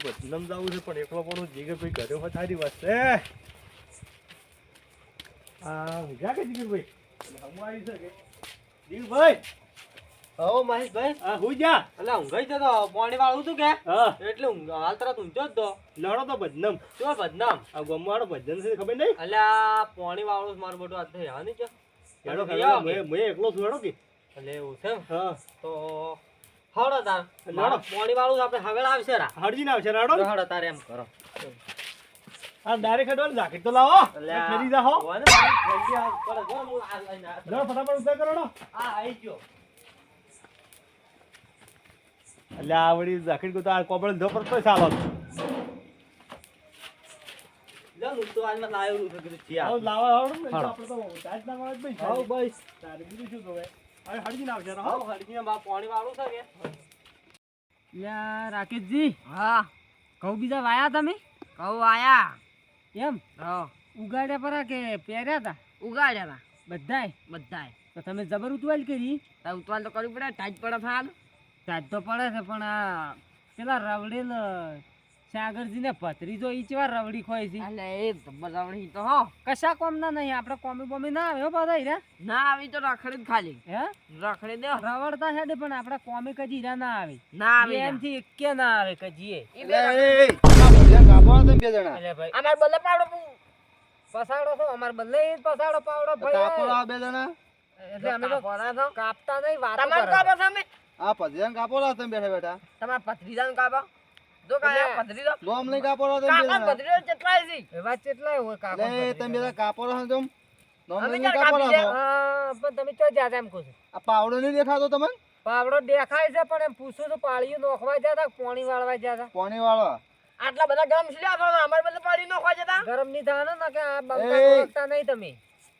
બદનામ જવું છે પણ એકલો પણ જીગરભાઈ કર્યો હોય સારી વાત છે. આ ઊંઘ્યા કે જીગરભાઈ હું આવી શકે જીગરભાઈ હો મહેશભાઈ આ હુઈ જા એટલે ઊંઘાઈ જતો પાણી વાળું હતું કે? હા. એટલે હાલ તરત ઊંઘ્યો જ તો. લડો તો બદનામ. શું બદનામ? આ ગમવાળો ભજન છે ખબર નહીં? એટલે આ પાણી વાળું જ મારું બધું હાથ હા નહીં મેં મેં એકલો છું હેડો કે? એટલે એવું છે હા. તો હળો તાર લડો. પાણી વાળું આપણે હવે આવશે રા. હળજીને આવશે હેડો તો હળો તારે એમ કરો. આ ડાયરેક્ટ હેડો જાકેટ તો લાવો. ફેરી જા હો હોય ને, જલ્દી આવ, કરો, જો હું આ લઈને આવ્યો. ફટાફટ ઉતાર કરો આ આઈ ગયો. એટલે આ જાકેટ કો તો આ કોબળ ધો પર તો ચાલો લો, હું તો આજમાં લાવેલું છે કીધું છે આ. આવો લાવો આવો ને હાલો. આપણે તો ચાર્જ ના મળે ભાઈ તારે બીજું શું તો હવે હવે આવશે હેડો, હો બા પાણી વાળું છે કે? યા રાકેશજી. હા. ઘઉં બીજા વાયા તમે? કહું આયા એમ? હા. ઉગાડ્યા પરા કે પહેર્યા હતા ઉગાડ્યા બધાય? બધાય. તો તમે જબર ઉતવાલ કરી? ઉતવાલ તો કરવી પડે ટાઈટ પડે થાલ તાજ તો પડે છે પણ આ પેલા રવડેલ સાગરજીને ભત્રીજો ઈ ચેવા રવડી ખોય છે? એટલે એ બરાવણી તો હો. કશા કોમ ના નહીં આપણે કોમી બોમી ના આવે હો બધા હીરા ના આવી તો રખડી જ ખાલી. હે? રખડી દે. રવડતા હેડે પણ આપણે કોમી કજી હીરા ના આવે. ના આવે એમ થી એકે ના આવે કજીએ. ઈ બે જણા. એટલે ભાઈ. અમાર બલ્લે પાવડો પસાડો છો? અમાર જ પસાડો પાવડો ભાઈ. એટલે અમે તો. કાપતા નહીં વાતો તમાર કાપો સામે આ પધ્યાન કાપો લા તમે બેઠા બેઠા. તમાર ભત્રીજાને કાપો. જો કાયા ગોમ લઈ કાકા કેટલાય છે કેટલાય હોય કાકો તમે તમ નોમ લઈ? હા, પણ તમે ચો જ્યાં એમ કહો આ પાવડો નહીં દેખાતો તમે પાવડો દેખાય છે પણ એમ પૂછું તો પાળીઓ નોખવા જતા પાણી વાળવા જતા? પાણી વાળો. આટલા બધા ગરમ છે લ્યા, અમારે બધા પાડી નોખવા ખોજે તા ગરમની થાય ને કે આ બંકા નોખતા નહીં તમે.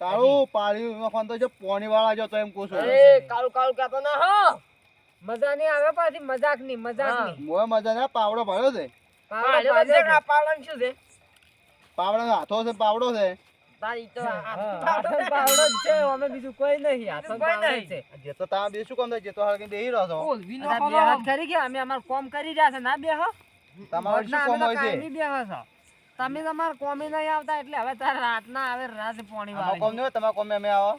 કાળું પાળી નોખવાનું તો જો પાણી વાળા જો તો એમ કહું છું. એ કાળું કાળું કહેતો ના હો. મજા નહીં આવે પાછી મજાક નહીં મજાકની મોય મજા ના પાવડો ભર્યો છે. પાવડો શું છે? પાવડો હાથો છે. પાવડો છે નહીં નહીં. તમે બે શું કામ થાય જે તો હળગી બેહી રહ્યો છો. ઓલવી નો અરે ખોલો. બે હાથ કરી ગયા અમે અમાર કોમ કરી રહ્યા છે ના બે હો તમારે કામ તો હોય બે હો તમે તમાર કોમી નહીં આવતા એટલે હવે તારે રાત ના આવે રાત પોણી અમારે કોમ વાળે તમારા કોમે અમે આવો.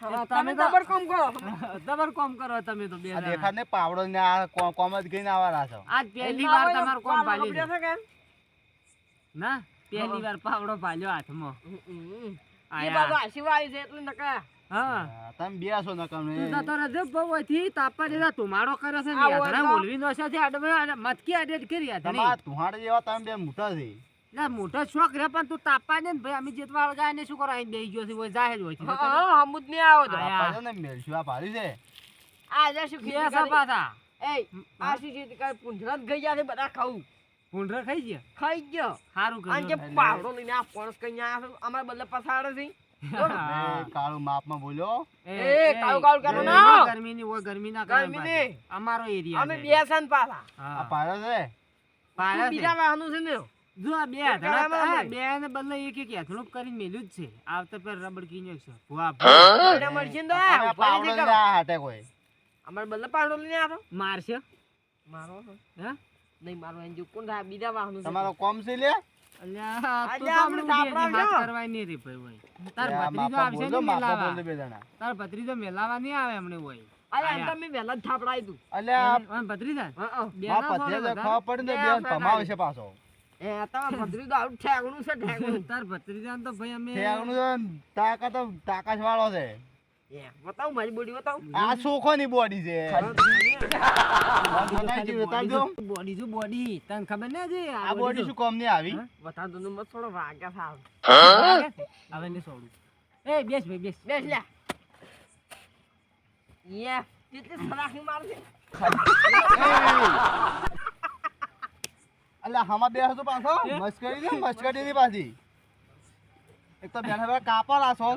તમે તમે જબર કામ કરો જબર કોમ કરો તમે તો બે આ જણા. ને પાવડો ને આ કોમ કોમ જ ગઈને આવવાના છો આજ પહેલી વાર હોય કોમ પાવડો છે. બગડ્યો ના પહેલી વાર પાવડો ભાલ્યો હાથમાં હમ, હમ. ઈ આયા. બાજુ આશીર્વાદ છે એટલે નકા હા તમે બે છો નકમ તું જતો રહેજે બહુ અહીંથી તાપા દીધા ધુમાડો કરે છે ને તો. બોલવી નો છે આડે ભાઈ આડે કરી આ તમારા તુહાડ જેવા તમે બે મોટા છે એટલે મોટો શોખ રે પણ તું તાપા ને ભાઈ અમે જેતવા ગાય ને શું કરો? અહીં ગયો છે હોય જાહેર હોય છે. હા, હા, હમુદ નહીં આવો તો. આયા. બાપા છે ને આ ભારી છે આ જે શું બે ખેતી સા એ, આ શું ખેતી કરી? પૂંછડા ગઈ ગયા છે બધા ખાવું. ભૂંડર ખાઈ ગયા? ખાઈ ગયો. સારું અને જે પાવડો લઈને આ ફણસ કઈ આવ્યા છે અમારે બદલે પસાડે છે. હા. એ કાળું બોલ્યો? એ, કાળું કાળું કરો ના. ગરમી ની ગરમી ના ગરમી ની. અમારો એરિયા અમે છે. બે પાછા. આ. છે. બીજા વાહનું છે ને? જો આ બે નહીં. બે ને બદલે એક એક હાથડું કરીને મેલ્યું જ છે. આવતા પર રબડ કીન્યો છે. વાહ બડા મળશે તો પાવડો નહીં ને હાટે કોઈ. અમાર બદલે પાવડો લઈને આવો મારશે? મારો હે. નહીં મારો એન જો કોણ થાય? બીજા વાહનો છે. તમારો કોમ છે લે રે. તાર ભત્રીજો મેલાવા. નહીં આવે એમને હોય ભત્રીજા પાછો. એ તમારા ભદ્રી તો આવું ઠેકણું છે ઠેકણું તાર ભત્રીજાને તો ભાઈ અમે ઠેકણું તો તાકાત તો તાકાત વાળો છે. એ, મારી બોડી બતાવું. આ સોખોની બોડી છે. બતાવી. બોડી જો બોડી તને ખબર ને હજી આ બોડી શું? કામની આવી? બતા તો મત થોડો વાગ્યા સાવ હવે ને છોડું એ બેસ ભાઈ બેસ. બેસ લે. યે કેટલી સરાખી મારશે અલ્યા હમા બે હતો પાછો મસ્કરી ને મસ્કરી ની પાછી. એક તો બેઠા બેઠા કાપા લાસો.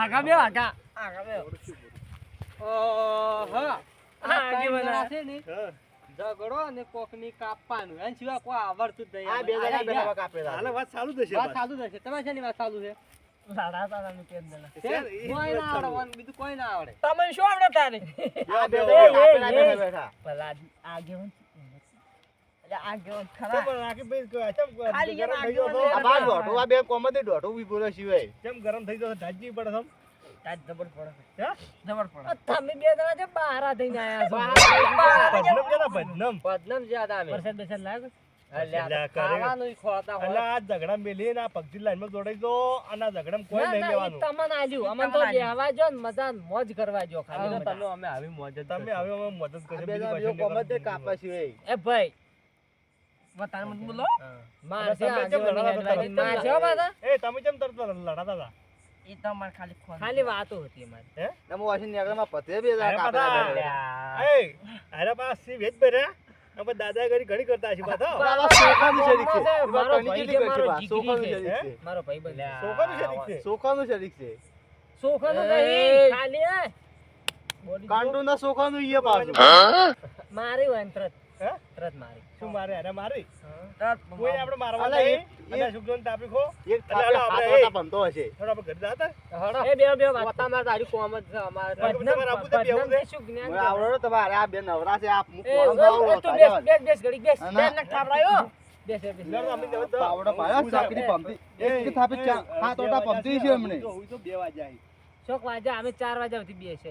આગા બે આગા. આગા બે ઓહો. હા, આ આગેવાન. જણા છે ને ઝઘડો અને કોકની કાપવાનું. એન સિવાય કોઈ આવડતું જ નહીં. આ બે જણા બેઠા કાપેલા. હાલે વાત ચાલુ થશે વાત. ચાલુ થશે તમારે શેની વાત ચાલુ છે? લાડા તારાનું કેમ દે કોઈ ના આવડે બીજું કોઈ ના આવડે. તમે શું આવડે તારે. બેઠા બેઠા ભલા આગેવાન ઝઘડા મેલી ના પગજી લાઈન દો અને ઝઘડા કોઈ નહીં લેવાનું. આજુ અમને તો જો મજા મોજ કરવા જો ખાલી. તમે મોજ તમે હવે અમે મદદ કરી કાપા સિવાય. એ ભાઈ વતાન બોલો. ખાલી ખોલ ખાલી મારી હે દાદા ઘણી ઘણી કરતા છે પાછો. છે. સોખાનું શરીક છે. મારો છે? સોખાનું તરત મારી. શું મારે? અરે મારી? કોઈ આપણે મારવા નહીં. અને શુભજોન તાપી ખો. એક થાપે આપણે બનતો હશે. થોડો આપણે ઘર હતા. હડો એ બે બે વાતા. માર તારી કોમ જ અમારે પદનમ આપું તો બેવું દે શું આવડો તો આ બે નવરા છે આપ મુક બેસ બેસ બેસ ગડી બેસ. બે ન. ઠાપરાયો ચોક વાજા અમે ચાર વાગ્યા સુધી બેસે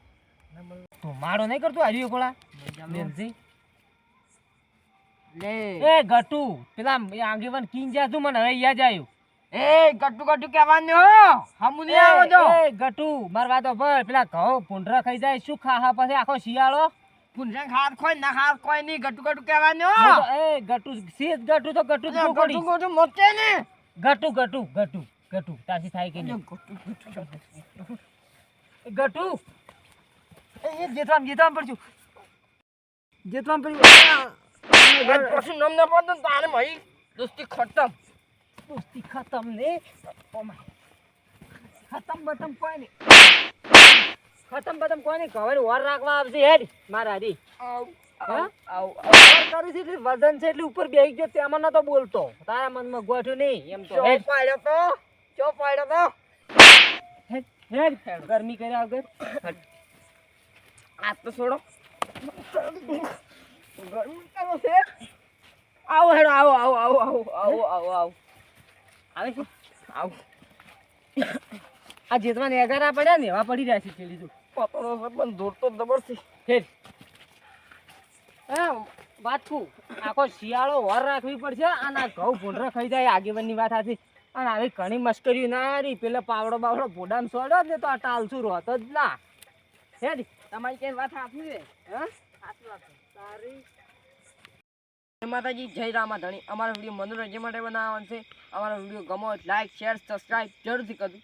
તું મારો નહીં કરતો આવ્યો કોળા બેનજી લે. એ ગટુ પેલા આગેવાન કીન જા તું મને હવે યાદ આવ્યું. એ ગટુ ગટ્ટુ કહેવાનું હો. હમુ નહીં આવો જો એ ગટુ માર વાતો પર પેલા ઘઉં પુંડરા ખાઈ જાય શું ખાહા પછી આખો શિયાળો? પુંડરા ખાત કોઈ ના ખાત કોઈ નહીં ગટુ ગટુ કહેવાનું હું. એ ગટુ સીધ ગટુ તો ગટુ તો ગટુ ગટુ મોટે ને. ગટુ ગટુ ગટુ ગટુ. તાસી થાય કે નહીં? ગટુ ગટુ. એ એ જેતવામ જેતવામ પડશું જેતવામ પડ્યું પછી નમ ના પડતો તારે મહી દોસ્તી ખતમ. દોસ્તી ખતમ ને? ખતમ બતમ કોઈ નહીં. ખતમ બતમ કોઈ નહીં. કવર વાર રાખવા આવશે હેડ મારા એટલે વજન છે એટલે ઉપર બેસી ગયો તેમાં નતો બોલતો. તારા મનમાં ગોઠ્યું નહીં એમ તો. હેડ. પાડ્યો તો? ચો પાડ્યો તો? હેડ. ગરમી કર્યા વગર. આ તો છોડો. ગરમી છે. આવો હેડો આવો આવો આવો આવો આવો આવો આવો. આવે છે? આવો. આ જેતમાં નેગારા પડ્યા ને એવા પડી રહ્યા છે તે લીધું પતળો છે પણ દોડતો છે. હેડ. હા વાત કહું આખો શિયાળો વર રાખવી પડશે અને આ ઘઉં ભૂંડરા ખાઈ જાય આગેવાનની વાત આથી અને આવી ઘણી મશ્કરી ના રહી. પેલા પાવડો બાવડો ભોડામ સોડ્યો ને તો આ ટાલસું રોત જ ના. હેડ. તમારી કઈ વાત સાચી છે? હા? તારી જય માતાજી જય રામાધણી. અમારો વીડિયો મનોરંજન માટે બનાવવાનો છે. અમારો વીડિયો ગમો લાઈક શેર સબસ્ક્રાઈબ જરૂરથી કરજો.